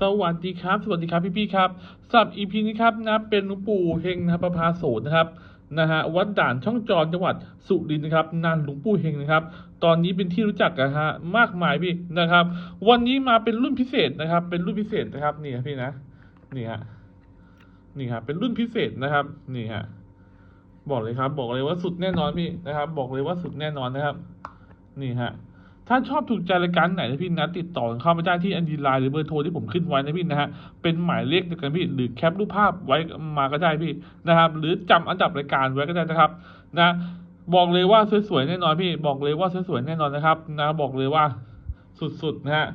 สวัสดีครับ สวัสดีครับ พี่พี่ๆครับสำหรับ EP นี้ครับนะเป็นหลวงปู่เฮงนะครับประภาโสนนะครับนะฮะวัดด่านช่องจรจังหวัดสุรินทร์นะครับนานหลวงปู่เฮงนะครับ ตอนนี้เป็นที่รู้จักกันฮะมากมายพี่นะครับ วันนี้มาเป็นรุ่นพิเศษนะครับ เป็นรุ่นพิเศษนะครับนี่ครับพี่นะนี่ฮะนี่ครับเป็นรุ่นพิเศษนะครับนี่ฮะบอกเลยครับ บอกเลยว่าสุดแน่นอนพี่นะครับ บอกเลยว่าสุดแน่นอนนะครับ นี่ฮะ ถ้าชอบถูกใจรายการไหนนะพี่นะติดต่อเข้ามาได้ที่อันดีไลน์หรือเบอร์โทรที่ผมขึ้นไว้นะพี่นะฮะเป็นหมายเลขเดียวกันพี่หรือแคปรูปภาพไว้มาก็ได้พี่นะครับหรือจำอันดับรายการไว้ก็ได้นะครับนะบอกเลยว่าสวยๆแน่นอนพี่บอกเลยว่าสวยๆแน่นอนนะครับนะบอกเลยว่าสุดๆนะฮะ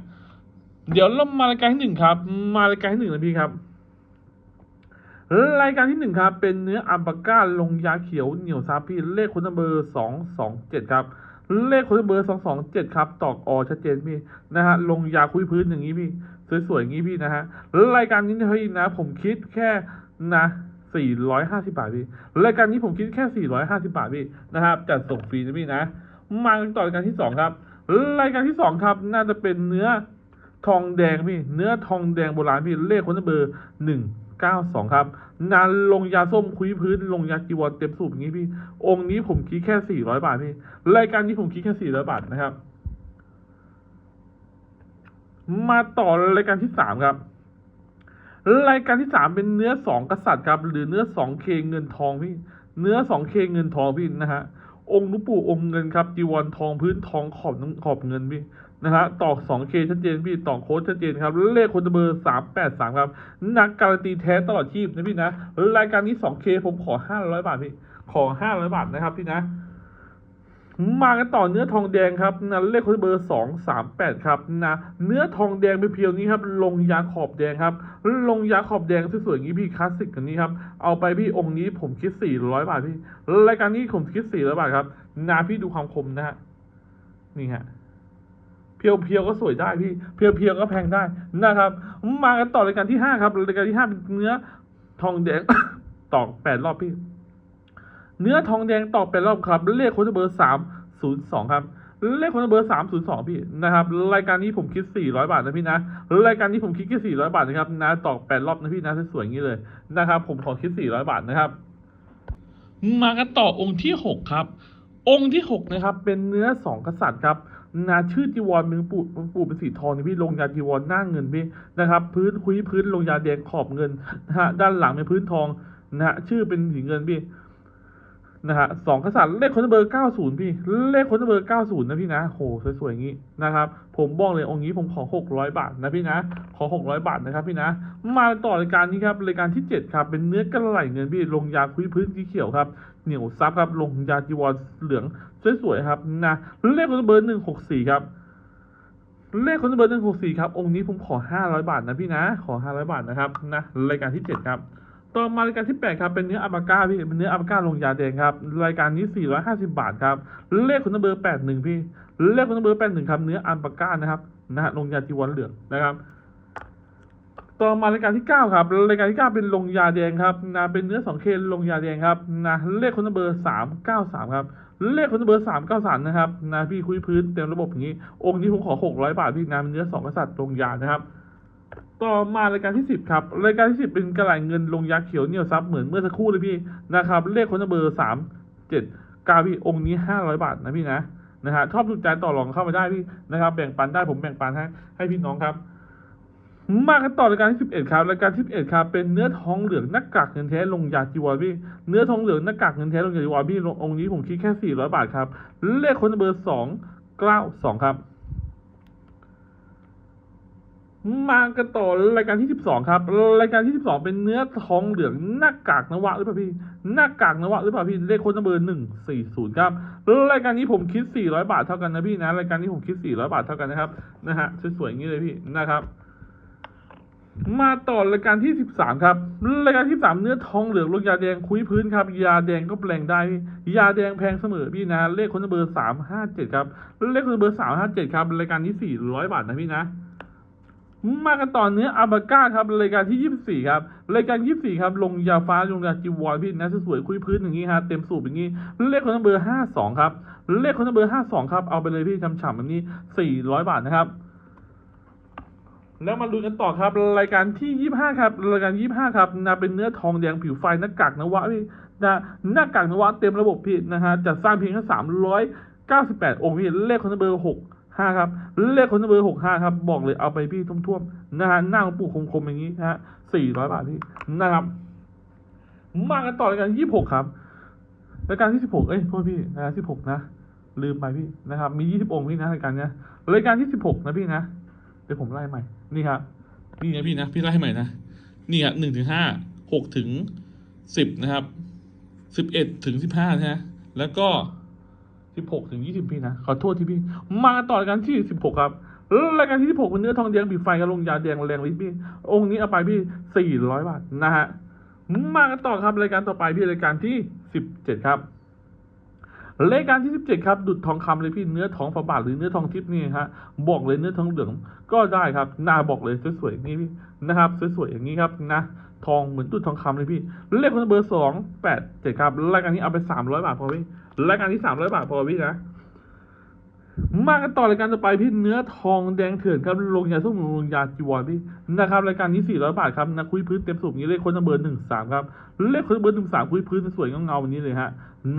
เดี๋ยวเรามารายการที่หนึ่งครับ มารายการที่หนึ่งนะพี่ครับรายการที่หนึ่งครับ เป็นเนื้ออัมปาก้าลงยาเขียวเหนียวซาพี่เลขคุณเบอร์สองสองเจ็ดครับ เลขคุณเบอร์สองสองเจ็ดครับ ตอกอชัดเจนพี่นะฮะลงยาคุยพื้นอย่างนี้พี่ สวยๆอย่างนี้พี่นะฮะรายการนี้นะพี่นะผมคิดแค่นะสี่ร้อยห้าสิบาทพี่รายการนี้ผมคิดแค่สี่ร้อยห้าสิบาทพี่นะครับจัดส่งฟรีนะพี่นะ มาต่อรายการที่สองครับรายการที่สองครับ น่าจะเป็นเนื้อทองแดงพี่ เนื้อทองแดงโบราณพี่เลขคนเบอร์หนึ่ง เก้าสองครับ นานลงยาส้มคุยพื้น ลงยาจีวรเต็มสูบอย่างนี้พี่ องค์นี้ผมคิดแค่สี่ร้อยบาทพี่รายการนี้ผมคิดแค่สี่ร้อยบาทนะครับ มาต่อรายการที่สามครับ รายการที่สามเป็นเนื้อสองกษัตริย์ครับ หรือเนื้อสองเคเงินทองพี่ เนื้อสองเคเงินทองพี่นะฮะ องค์หลุงปู่องค์เงินครับจีวรทองพื้นทองขอบน้ำขอบเงินพี่นะฮะตอกสองเคชัดเจนพี่ตอกโค้ดชัดเจนครับเลขคนเบอร์สามแปดสามครับนักการันตีแท้ตลอดชีพนะพี่นะรายการนี้สองเคผมขอห้าร้อยบาทพี่ขอห้าร้อยบาทนะครับพี่นะ มากันต่อเนื้อทองแดงครับนะเลขคนเบอร์สองสามแปดครับนะเนื้อทองแดงเพียวนี้ครับ ลงยาขอบแดงครับ ลงยาขอบแดงสวยๆอย่างนี้พี่คลาสสิกกันนี้ครับ เอาไปพี่องค์นี้ผมคิดสี่ร้อยบาทพี่รายการนี้ผมคิดสี่ร้อยบาทครับนาพี่ดูความคมนะฮะนี่ฮะเพียวๆก็สวยได้พี่ เพียวๆก็แพงได้นะครับ มากันต่อรายการที่ห้าครับรายการที่ห้าเป็นเนื้อทองแดงตอกแปดรอบพี่ เนื้อทองแดงตอกแปดรอบครับ เลขโค้ดเบอร์สามศูนย์สองครับ เลขโค้ดเบอร์สามศูนย์สองพี่นะครับรายการนี้ผมคิดสี่ร้อยบาทนะพี่นะรายการนี้ผมคิดแค่สี่ร้อยบาทนะครับนะตอกแปดรอบนะพี่นะสวยๆอย่างนี้เลยนะครับ ผมขอคิดสี่ร้อยบาทนะครับ มากันต่อองค์ที่หกครับ องค์ที่หกนะครับ เป็นเนื้อสองกษัตริย์ครับนาชื่อจีวรมือปู่มือปู่เป็นสีทองนี่พี่ลงยาจีวรหน้าเงินพี่นะครับ พื้นคุยพื้นลงยาแดงขอบเงินนะฮะด้านหลังเป็นพื้นทองนะฮะชื่อเป็นสีเงินพี่ นะฮะสองกษัตริย์เลขคนเบอร์เก้าศูนย์พี่ เลขคนเบอร์เก้าศูนย์นะพี่นะโหสวยๆอย่างนี้นะครับ ผมบอกเลยองค์นี้ผมขอหกร้อยบาทนะพี่นะ ขอหกร้อยบาทนะครับพี่นะ มาต่อรายการนี้ครับรายการที่เจ็ดครับเป็นเนื้อกระไหลเงินพี่ลงยาคุยพื้นสีเขียวครับเหนียวซับครับลงยาจีวรเหลืองสวยๆครับนะเลขคนเบอร์หนึ่งหกสี่ครับเลขคนเบอร์หนึ่งหกสี่ครับ องค์นี้ผมขอห้าร้อยบาทนะพี่นะ ขอห้าร้อยบาทนะครับ นะ รายการที่เจ็ดครับ ต่อมารายการที่แปดครับ เป็นเนื้ออัลปาก้าพี่ เป็นเนื้ออัลปาก้าลงยาแดงครับ รายการนี้สี่ร้อยห้าสิบาทครับ เลขคนเบอร์แปดหนึ่งพี่ เลขคนเบอร์แปดหนึ่งครับ เนื้ออัลปาก้านะครับ นะฮะลงยาจีวรเหลืองนะครับต่อมารายการที่เก้าครับ รายการที่เก้าเป็นลงยาแดงครับนะเป็นเนื้อสองเคลงยาแดงครับนะเลขคนเบอร์สามเก้าสามครับ เลขคนเบอร์สามเก้าสามนะครับนะพี่คุยพื้นเต็มระบบอย่างนี้ องค์นี้ผมขอหกร้อยบาทพี่นะเป็นเนื้อสองกษัตริย์ลงยานะครับ ต่อมารายการที่สิบครับ รายการที่สิบเป็นกระไหลเงินลงยาเขียวเหนียวซับเหมือนเมื่อสักครู่เลยพี่นะครับ เลขคนเบอร์สามเจ็ดเก้าพี่องค์นี้ห้าร้อยบาทนะพี่นะนะฮะชอบถูกใจต่อรองเข้ามาได้พี่นะครับ แบ่งปันได้ผมแบ่งปันให้ให้พี่น้องครับมากันต่อรายการที่สิบเอ็ดครับรายการที่สิบเอ็ดครับเป็นเนื้อทองเหลืองหน้ากากเงินแท้ลงยาจีวรพี่เนื้อทองเหลืองหน้ากากเงินแท้ลงยาจีวรพี่องค์นี้ผมคิดแค่สี่ร้อยบาทครับเลขคนเบอร์สองเก้าสองครับ มากันต่อรายการที่สิบสองครับ รายการที่สิบสองเป็นเนื้อทองเหลืองหน้ากากนวะหรือเปล่าพี่หน้ากากนวะหรือเปล่าพี่เลขค้นเบอร์หนึ่งสี่ศูนย์ครับรายการนี้ผมคิดสี่ร้อยบาทเท่ากันนะพี่นะรายการนี้ผมคิดสี่ร้อยบาทเท่ากันนะครับนะฮะสวยๆอย่างนี้เลยพี่นะครับ มาต่อรายการที่สิบสามครับรายการที่สามเนื้อทองเหลืองลงยาแดงคุยพื้นครับ ยาแดงก็แปลงได้ ยาแดงแพงเสมอพี่นะเลขค้นเบอร์สามห้าเจ็ดครับเลขค้นเบอร์สามห้าเจ็ดครับรายการนี้สี่ร้อยบาทนะพี่นะ มากันต่อเนื้ออาบาก้าครับรายการที่ยี่สี่ครับรายการยี่สิบสี่ครับ ลงยาฟ้าลงยาจีวรพี่นะสวยคุยพื้นอย่างนี้ฮะเต็มสูบอย่างนี้ เลขคนเบอร์ห้าสองครับ เลขคนเบอร์ห้าสองครับ เอาไปเลยพี่ฉ่ำๆแบบนี้สี่ร้อยบาทนะครับ แล้วมาดูกันต่อครับ รายการที่ยี่ห้าครับรายการยี่ห้าครับนะเป็นเนื้อทองแดงผิวไฟหน้ากากนวะพี่นะหน้ากากนวะเต็มระบบพี่นะฮะจัดสร้างเพียงแค่สามร้อยเก้าสิบแปดองค์พี่เลขคนเบอร์หก ห้าครับ เลขคนเบอร์หกห้าครับ บอกเลยเอาไปพี่ท่วมๆนะฮะหน้าของปู่คมๆอย่างนี้นะฮะสี่ร้อยบาทพี่นะครับมากันต่อรายการยี่สิบหกครับรายการที่สิบหกเอ้ยโทษพี่รายการสิบหกนะลืมไปพี่นะครับ มียี่สิบองค์พี่นะรายการเนี้ยรายการที่สิบหกนะพี่นะเดี๋ยวผมไล่ใหม่นี่ครับนี่นะพี่นะพี่ไล่ให้ใหม่นะนี่อะหนึ่งถึงห้าหกถึงสิบนะครับสิบเอ็ดถึงสิบห้านะฮะแล้วก็ สิบหกถึงยี่สิบพี่นะขอโทษที่พี่ มาต่อรายการที่สิบหกครับรายการที่สิบหกเป็นเนื้อทองแดงบีบไฟกับลงยาแดงแรงลิ้นพี่ องค์นี้เอาไปพี่สี่ร้อยบาทนะฮะมากันต่อครับรายการต่อไปพี่รายการที่สิบเจ็ดครับรายการที่สิบเจ็ดครับ ดุดทองคำเลยพี่เนื้อทองฝาบาทหรือเนื้อทองทิพย์นี่ฮะบอกเลยเนื้อทองเหลืองก็ได้ครับหน้าบอกเลยสวยๆนี้พี่นะครับสวยๆอย่างนี้ครับนะ ทองเหมือนดุดทองคำเลยพี่เลขคนเบอร์สองแปดเจ็ดครับรายการนี้เอาไปสามร้อยบาทพอพี่รายการที่สามร้อยบาทพอพี่นะมากันต่อรายการต่อไปพี่เนื้อทองแดงเถื่อนครับลงยาส้มลงยาจีวรพี่นะครับรายการนี้สี่ร้อยบาทครับนะคุยพื้นเต็มสูบนี้เลขคนเบอร์หนึ่งสามครับเลขคนเบอร์หนึ่งสามคุยพื้นสวยๆเงาๆแบบนี้เลยฮะ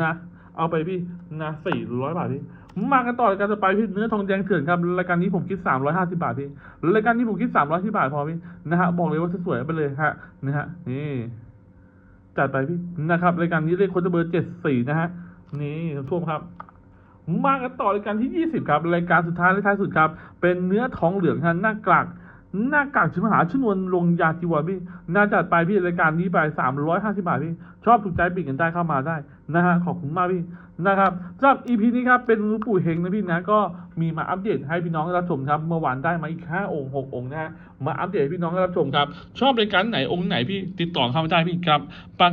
นะ เอาไปพี่นะสี่ร้อยบาทพี่ มากันต่อรายการต่อไปพี่เนื้อทองแดงเถื่อนครับรายการนี้ผมคิดสามร้อยห้าสิบาทพี่รายการนี้ผมคิดสามร้อยที่บาทพอพี่นะฮะบอกเลยว่าสวยไปเลยฮะนะฮะนี่จัดไปพี่นะครับรายการนี้เลขคนเบอร์เจ็ดสี่นะฮะนี่ท่วมครับ มากันต่อรายการที่ยี่สิบครับรายการสุดท้ายและท้ายสุดครับ เป็นเนื้อทองเหลืองฮะหน้ากากหน้ากากชิมหาชนวนลงยาจีวรพี่น่าจัดไปพี่รายการนี้ไปสามร้อยห้าสิบาทพี่ ชอบถูกใจปิดกันได้เข้ามาได้นะฮะขอบคุณมากพี่นะครับสำหรับ EP นี้ครับเป็นหลวงปู่เฮงนะพี่นะก็มีมาอัปเดตให้พี่น้องรับชมครับ เมื่อวานได้มาอีกห้าองค์หกองค์นะฮะมาอัปเดตให้พี่น้องรับชมครับ ชอบรายการไหนองค์ไหนพี่ติดต่อเข้ามาได้พี่ครับปาง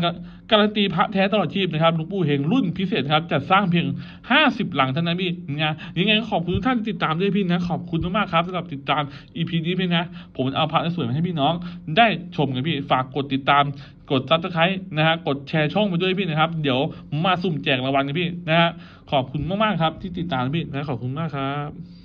การันตีพระแท้ตลอดชีพนะครับหลวงปู่เฮงรุ่นพิเศษครับจัดสร้างเพียง 50 หลังเท่านั้นพี่นะยังไงก็ขอบคุณทุกท่านที่ติดตามด้วยพี่นะขอบคุณมากครับสำหรับติดตาม EP นี้พี่นะ ผมเอาพระสวยๆมาให้พี่น้องได้ชมกันพี่ฝากกดติดตาม กดซับสไครต์นะฮะกดแชร์ช่องไปด้วยพี่นะครับ เดี๋ยวมาสุ่มแจกรางวัลกันพี่นะฮะขอบคุณมากๆครับที่ติดตามพี่นะขอบคุณมากครับ